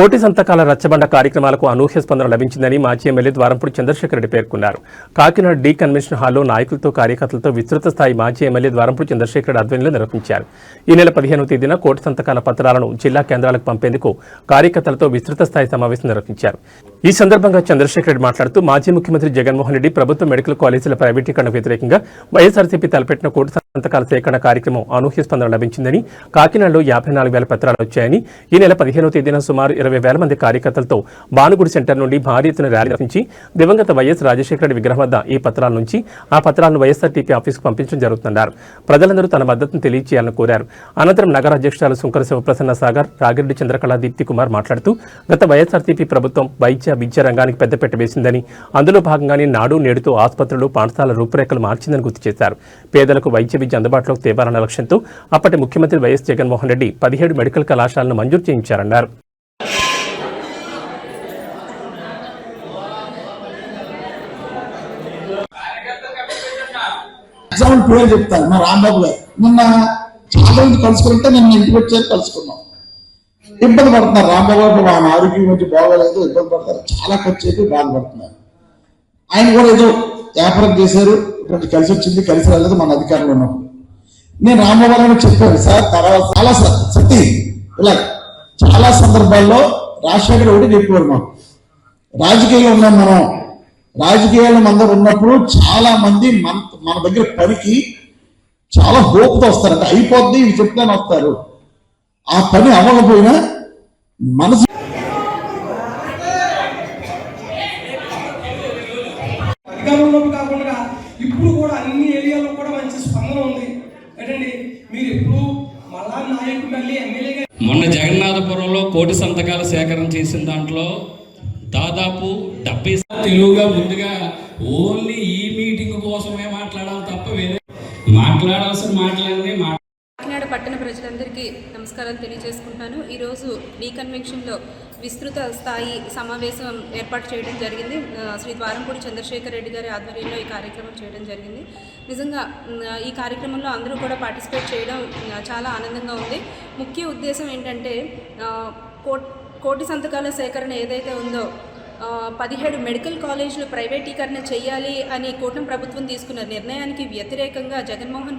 కోటి సంతకాల రచ్చబండ కార్యక్రమాలకు అనూహ్య స్పందన లభించిందని మాజీ ఎమ్మెల్యే ద్వారంపూడి చంద్రశేఖర్ రెడ్డి పేర్కొన్నారు. కాకినాడ డి కన్వెన్షన్ హాల్లో నాయకులతో కార్యకర్తలతో విస్తృత స్థాయి మాజీ ఎమ్మెల్యే ద్వారంపూడి చంద్రశేఖర్ రెడ్డి ఆధ్వర్యంలో నిర్వహించారు. ఈ నెల పదిహేనవ తేదీన కోటి సంతకాల పత్రాలను జిల్లా కేంద్రాలకు పంపేందుకు కార్యకర్తలతో విస్తృత స్థాయి సమావేశం నిర్వహించారు. ఈ సందర్భంగా చంద్రశేఖర్ రెడ్డి మాట్లాడుతూ మాజీ ముఖ్యమంత్రి జగన్మోహన్ రెడ్డి ప్రభుత్వ మెడికల్ కాలేజీల ప్రైవేటీకరణకు వ్యతిరేకంగా వైఎస్ఆర్సీపీ తలపెట్టిన కోటి సంతకాల సేకరణ కార్యక్రమం అనూహ్య స్పందన లభించిందని కాకినాడలో యాభై నాలుగు వేల పత్రాలు వచ్చాయని ఈ నెల పదిహేనవ తేదీన సుమారు ఇరవై వేల మంది కార్యకర్తలతో భానుగుడి సెంటర్ నుండి భారీ ఎత్తున ర్యాలీ నిర్వహించి దివంగత వైఎస్ రాజశేఖర రెడ్డి విగ్రహం వద్ద ఈ పత్రాల నుంచి ఆ పత్రాలను వైఎస్ఆర్టీపీ ఆఫీస్కు పంపించడం జరుగుతుందన్నారు. ప్రజలందరూ తన మద్దతును తెలియజేయాలని కోరారు. అనంతరం నగర అధ్యక్షురాలు శుంకర శివప్రసన్న సాగర్ రాగిరెడ్డి చంద్రకళ దీప్తి కుమార్ మాట్లాడుతూ గత వైఎస్ఆర్టీపీ ప్రభుత్వం వైద్య విద్య రంగానికి పెద్దపెట్ట వేసిందని అందులో భాగంగానే నాడు నేడుతో ఆసుపత్రులు పాఠశాల రూపురేఖలు మార్చిందని గుర్తు చేశారు. పేదలకు వైద్య విద్య అందుబాటులోకి తేవాలన్న లక్ష్యంతో అప్పటి ముఖ్యమంత్రి వైఎస్ జగన్మోహన్ రెడ్డి పదిహేడు మెడికల్ కళాశాలను మంజూరు చేయించారన్నారు. ఎగ్జాంపుల్ పేరు చెప్తాను మా రాంబాబు గారు. నిన్న చాలా మంది కలుసుకుంటే నేను ఇంటికి వచ్చారు కలుసుకున్నాం. ఇబ్బంది పడుతున్నారు రాంబాబు గారు ఆయన ఆరోగ్యం కొంచెం బాగోలేదు ఇబ్బంది పడతారు. చాలా ఖర్చు అయిపోయి బాధపడుతున్నారు. ఆయన కూడా ఏదో వ్యాపారం చేశారు కలిసి వచ్చింది కలిసి రాలేదు మన అధికారంలో ఉన్నప్పుడు నేను రాంబాబు చెప్పాను సార్ తర్వాత చాలా స- సతీ ఇలా చాలా సందర్భాల్లో రాజశేఖర్ ఒకటి చెప్పేవారు మాకు. రాజకీయాల్లో ఉన్నాం మనం. రాజకీయాల్లో అందరూ ఉన్నప్పుడు చాలా మంది మన మన దగ్గర పనికి చాలా హోప్తో వస్తారంట అయిపోద్ది ఇవి చెప్తాను వస్తారు. ఆ పని అవ్వకపోయినా మనసు మొన్న జగన్నాథపురంలో కోటి సంతకాల సేకరణ చేసిన దాంట్లో దాదాపు డెబ్బై తెలుగుగా ముందుగా ఓన్లీ ఈ మీటింగ్ కోసమే మాట్లాడాలి తప్ప వేరే మాట్లాడాల్సిన మాటలన్నీ మా కాకినాడ పట్టణ ప్రజలందరికీ నమస్కారం తెలియజేసుకుంటున్నాను ఈరోజు డీ కన్వెన్షన్లో విస్తృత స్థాయి సమావేశం ఏర్పాటు చేయడం జరిగింది. శ్రీ ద్వారంపూడి చంద్రశేఖర్ రెడ్డి గారి ఆధ్వర్యంలో ఈ కార్యక్రమం చేయడం జరిగింది. నిజంగా ఈ కార్యక్రమంలో అందరూ కూడా పార్టిసిపేట్ చేయడం చాలా ఆనందంగా ఉంది. ముఖ్య ఉద్దేశం ఏంటంటే కోట్ కోటి సంతకాల సేకరణ ఏదైతే ఉందో పదిహేడు మెడికల్ కాలేజీలు ప్రైవేటీకరణ చేయాలి అని కూటమి ప్రభుత్వం తీసుకున్న నిర్ణయానికి వ్యతిరేకంగా జగన్మోహన్ రెడ్డి